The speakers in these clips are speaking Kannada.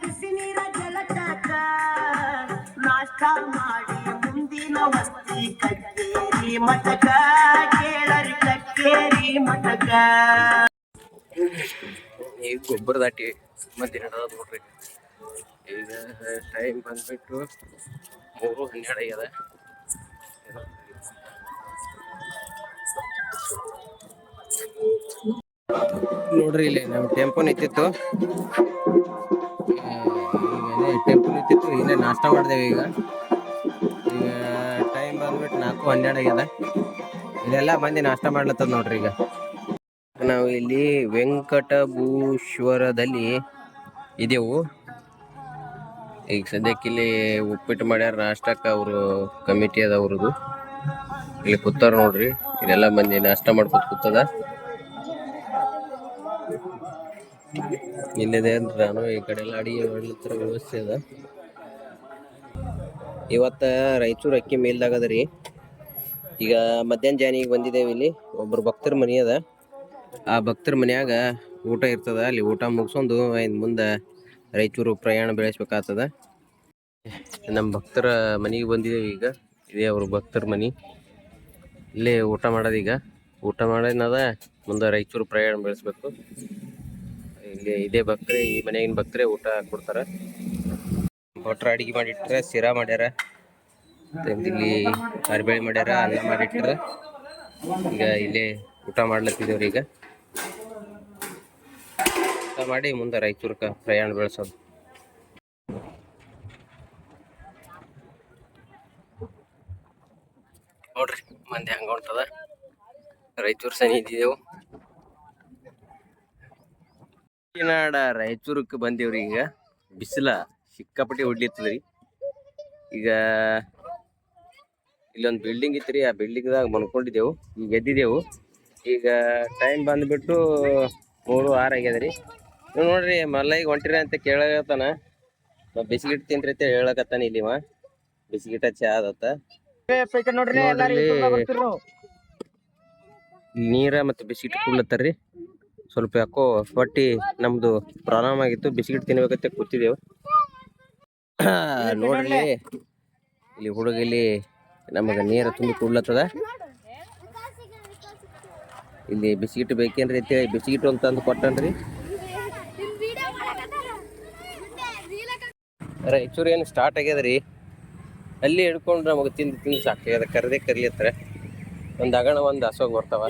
ಬಿಸಿ ನೀರ ಜಲಚಾಕ ನಾಷ್ಟ ಮಾಡಿ ಮುಂದಿನ ವಸ್ತಿ ಕಕ್ಕೇರಿ ಮಠಕ ಕೇಳರಿ ಕಕ್ಕೇರಿ ಮಠಕ ಈ ಗೊಬ್ಬರ ದಾಟಿ ಮಧ್ಯಾಹ್ನ ನಡೆದ ನೋಡ್ರಿ. ಈಗ ಟೈಮ್ ಬಂದ್ಬಿಟ್ಟು ಮೂರು ಹನ್ನೆರಡು ಆಗ್ಯದ. ನೋಡ್ರಿ ಇಲ್ಲಿ ನಮ್ಮ ಟೆಂಪೋ ನಿಂತಿತ್ತು. ಆ, ಇತ್ತಿತ್ತು ಇಲ್ಲೇ ನಾಷ್ಟ ಮಾಡಿದೆವು ಈಗ. ಈಗ ಟೈಮ್ ಬಂದ್ಬಿಟ್ಟು ನಾಲ್ಕು ಹನ್ನೆರಡು ಆಗ್ಯದ. ಇಲ್ಲೆಲ್ಲ ಮಂದಿ ನಾಷ್ಟ ಮಾಡ್ಲತ್ತದ ನೋಡ್ರಿ ಈಗ. ನಾವು ಇಲ್ಲಿ ವೆಂಕಟಭೂಶ್ವರದಲ್ಲಿ ಇದೆವು. ಈಗ ಸದ್ಯಕ್ಕೆ ಇಲ್ಲಿ ಉಪ್ಪಿಟ್ಟು ಮಾಡ್ಯಾರ ನಾಷ್ಟಕ್ಕೆ ಅವರು ಕಮಿಟಿ ಅದ ಅವ್ರದ್ದು ಇಲ್ಲಿ ಕೂತಾರ ನೋಡ್ರಿ ಇಲ್ಲೆಲ್ಲ ಮಂದಿ ನಾಷ್ಟ ಮಾಡ್ಕೊತ ಕೂತದ. ಇಲ್ಲಿದೆ ಅಂದ್ರೆ ನಾನು ಈ ಕಡೆ ಎಲ್ಲ ಅಡಿಗೆ ಮಾಡ್ಲತ್ತರ ವ್ಯವಸ್ಥೆ ಅದ ಇವತ್ತ ರಾಯಚೂರು ಅಕ್ಕಿ ಮೇಲ್ದಾಗ ರೀ. ಈಗ ಮಧ್ಯಾಹ್ನ ಜಾನಿಗೆ ಬಂದಿದ್ದೇವೆ ಇಲ್ಲಿ. ಒಬ್ರು ಭಕ್ತರ ಮನಿ ಅದ. ಆ ಭಕ್ತರ ಮನೆಯಾಗ ಊಟ ಇರ್ತದ. ಅಲ್ಲಿ ಊಟ ಮುಗಿಸೊಂದು ಇನ್ ಮುಂದೆ ರಾಯಚೂರು ಪ್ರಯಾಣ ಬೆಳೆಸ್ಬೇಕಾಗ್ತದ. ನಮ್ಮ ಭಕ್ತರ ಮನೆಗೆ ಬಂದಿದ್ದೇವೆ ಈಗ. ಇದೇ ಅವ್ರ ಭಕ್ತರ ಮನಿ. ಇಲ್ಲೇ ಊಟ ಮಾಡೋದೀಗ ಊಟ ಮಾಡೋದನ್ನದ ಮುಂದೆ ರಾಯಚೂರು ಪ್ರಯಾಣ ಬೆಳೆಸ್ಬೇಕು. ಇಲ್ಲಿ ಇದೇ ಬಕ್ರೆ, ಈ ಮನೆಗಿನ ಬಕ್ರೆ ಊಟ ಕೊಡ್ತಾರ. ಭಟ್ರ ಅಡಿಗೆ ಮಾಡಿಟ್ರ ಸಿರಾ ಮಾಡ್ಯಾರ. ಇಲ್ಲಿ ಕಾರ್ಬೇಳೆ ಮಾಡ್ಯಾರ, ಅನ್ನ ಮಾಡಿಟ್ರ. ಈಗ ಇಲ್ಲೇ ಊಟ ಮಾಡ್ಲತ್ತಿದ್ದೇವ್ರಿ ಈಗ. ಊಟ ಮಾಡಿ ಮುಂದೆ ರಾಯಚೂರ್ಕ ಪ್ರಯಾಣ ಬೆಳೆಸೋದು. ನೋಡ್ರಿ, ಮಂದಿ ಹಂಗ ಹೊಂಟದ. ರಾಯಚೂರು ಸನಿ ಇದ್ದಿದ್ದೆವು. ನಾಡ ರಾಯಚೂರಕ್ಕೆ ಬಂದೇವ್ರಿ ಈಗ. ಬಿಸಿಲ ಸಿಕ್ಕಾಪಟ್ಟಿ ಹೊಡ್ಲಿತ್ತದ್ರಿ ಈಗ ಇಲ್ಲೊಂದು ಬಿಲ್ಡಿಂಗ್ ಇತ್ರಿ ಆ ಬಿಲ್ಡಿಂಗ್ದಾಗ ಮಲ್ಕೊಂಡಿದ್ದೆವು ಈಗ ಎದ್ದಿದ್ದೆವು. ಈಗ ಟೈಮ್ ಬಂದ್ಬಿಟ್ಟು ಮೂರು ಆರು ಆಗ್ಯದ್ರಿ. ನೀವು ನೋಡ್ರಿ ಮಲ್ಲೈಗೆ ಹೊಂಟಿರಿ ಅಂತ ಕೇಳಕತ್ತಾನ. ಬಿಸ್ಕಿಟ್ ತಿನ್ರಿ ಅಂತ ಹೇಳಕತ್ತಾನ ಇಲ್ಲಿವ ಬಿಸ್ಕಿಟ ಚಾ ಆದತ್ತ ನೀರ ಮತ್ತು ಬಿಸ್ಕಿಟ್ ಕುಡ್ಲತ್ತಾರ್ರಿ. ಸ್ವಲ್ಪ ಯಾಕೋ ಹೊಟ್ಟಿ ನಮ್ದು ಪ್ರಾರಂಭ ಆಗಿತ್ತು. ಬಿಸ್ಕಿಟ್ ತಿನ್ಬೇಕಂತ ಕೂತಿದ್ದೆವು ನೋಡ್ರಿ ಇಲ್ಲಿ ಹುಡುಗ ಇಲ್ಲಿ ನಮಗೆ ನೀರು ತುಂಬಿ ಕೂಡ್ಲತ್ತದ. ಇಲ್ಲಿ ಬಿಸ್ಕಿಟ್ ಬೇಕೇನ್ರಿ ಅಂತೇಳಿ ಬಿಸ್ಕಿಟ್ ಅಂತ ತಂದು ಕೊಟ್ಟನ್ರಿ. ರಾಯಚೂರು ಏನು ಸ್ಟಾರ್ಟ್ ಆಗ್ಯದ್ರಿ? ಅಲ್ಲಿ ಹಿಡ್ಕೊಂಡು ನಮಗೆ ತಿಂದು ತಿಂದು ಸಾಕಾಗ್ಯದ ಕರೆದೇ ಕರಿಯತ್ತರ ಒಂದು ಅಗಣ ಒಂದು ಹಸೋಗಿ ಬರ್ತಾವ.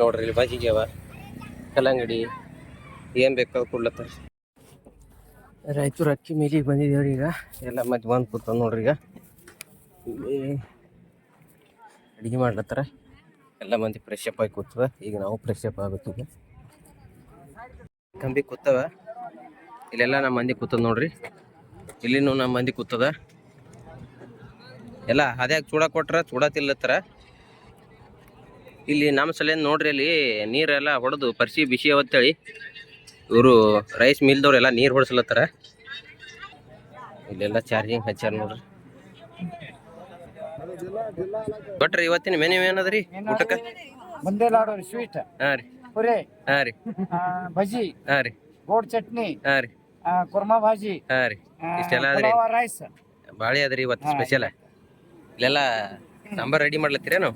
ನೋಡ್ರಿ ಇಲ್ಲಿ ಬಾಜಿಗೆ ಅವ ಕಲ್ಲಂಗಡಿ ಏನು ಬೇಕಾದ್ರು ಕೊಡ್ಲತ್ತಾರ ರೈತರು ಅಕ್ಕಿ ಮೇಲಿಗೆ ಬಂದಿದ್ದೇವ್ರಿ ಈಗ. ಎಲ್ಲ ಮತ್ತೆ ಬಂದು ಕೂತ ನೋಡ್ರಿ ಈಗ. ಇಲ್ಲಿ ಅಡಿಗೆ ಮಾಡ್ಲತ್ತಾರ. ಎಲ್ಲ ಮಂದಿ ಫ್ರೆಶ್ ಅಪ್ ಆಗಿ ಕೂತವ ಈಗ ನಾವು ಫ್ರೆಶ್ ಅಪ್ ಆಗ್ಬೇಕು ಈಗ. ಕಂಬಿ ಕೂತವ. ಇಲ್ಲೆಲ್ಲ ನಮ್ಮ ಮಂದಿ ಕೂತದ ನೋಡ್ರಿ. ಇಲ್ಲಿನೂ ನಮ್ಮ ಮಂದಿ ಕೂತದ. ಎಲ್ಲ ಅದ್ಯಾಗ ಚೂಡ ಕೊಟ್ರ ಚೂಡ ತಿಲ್ಲತ್ತಾರ ಇಲ್ಲಿ ನಮ್ಮ ಸಲ ನೋಡ್ರಿ ಅಲ್ಲಿ ನೀರೆಲ್ಲ ಹೊಡೆದು ಪರಿಸಿ ಬಿಸಿ ಅವತ್ತೇಳಿ ಇವರು ರೈಸ್ ಮಿಲ್ದವ್ರೆಲ್ಲ ನೀರು ಹೊಡ್ಸ್ಲತ್ತಾರ. ಇಲ್ಲೆಲ್ಲ ಚಾರ್ಜಿಂಗ್ ಹಚ್ಚಾರ ನೋಡ್ರಿ. ಭಟ್ರಿ ಇವತ್ತಿನ ಮೆನು ಏನದ್ರಿ ಊಟಕ್ಕೆ? ಮುಂದೆ ಲಾಡು ಸ್ವೀಟ್ ಹಾಂ ರೀ. ಪುರಿ. ಹಾ ರೀ. ಭಜಿ ಹಾ ರೀ. ಗೋಡ್ ಚಟ್ನಿ. ಹಾ ರೀ. ಕುರ್ಮಾ ಭಾಜಿ. ಹಾ ರೀ. ಇಷ್ಟೆಲ್ಲ ಅದ್ರಿ ರೈಸ್ ಬಾಳಿ ಅದ್ರಿ ಇವತ್ತು ಸ್ಪೆಷಲ್ ಇಲ್ಲೆಲ್ಲ ನಂಬರ್ ರೆಡಿ ಮಾಡ್ಲತ್ತೀರೇನು?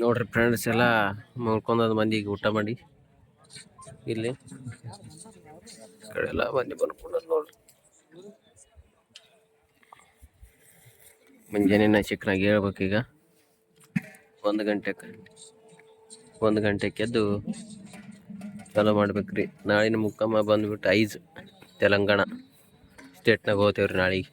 ನೋಡ್ರಿ ಫ್ರೆಂಡ್ಸ್ ಎಲ್ಲ ನೋಡ್ಕೊಂಡದ್ ಮಂದಿಗೆ ಊಟ ಮಾಡಿ. ಇಲ್ಲಿ. ಕಡೆ ಎಲ್ಲ ಮಂದಿ ಬರ್ಕೊಂಡದ್ ನೋಡ್ರಿ. ಮುಂಜಾನೆ ಹೇಳ್ಬೇಕು ಹೇಳ್ಬೇಕೀಗ ಒಂದು ಗಂಟೆಗೆ ಒಂದು ಗಂಟೆಗೆ ಎದ್ದು ಚಾಲೂ ಮಾಡ್ಬೇಕ್ರಿ. ನಾಳಿನ ಮುಕ್ಕಮ್ಮ ಬಂದ್ಬಿಟ್ಟು ಐಜ್ ತೆಲಂಗಾಣ. ಸ್ಟೇಟ್ನಾಗ ಹೋಗ್ತೇವ್ರಿ ನಾಳೆಗೆ.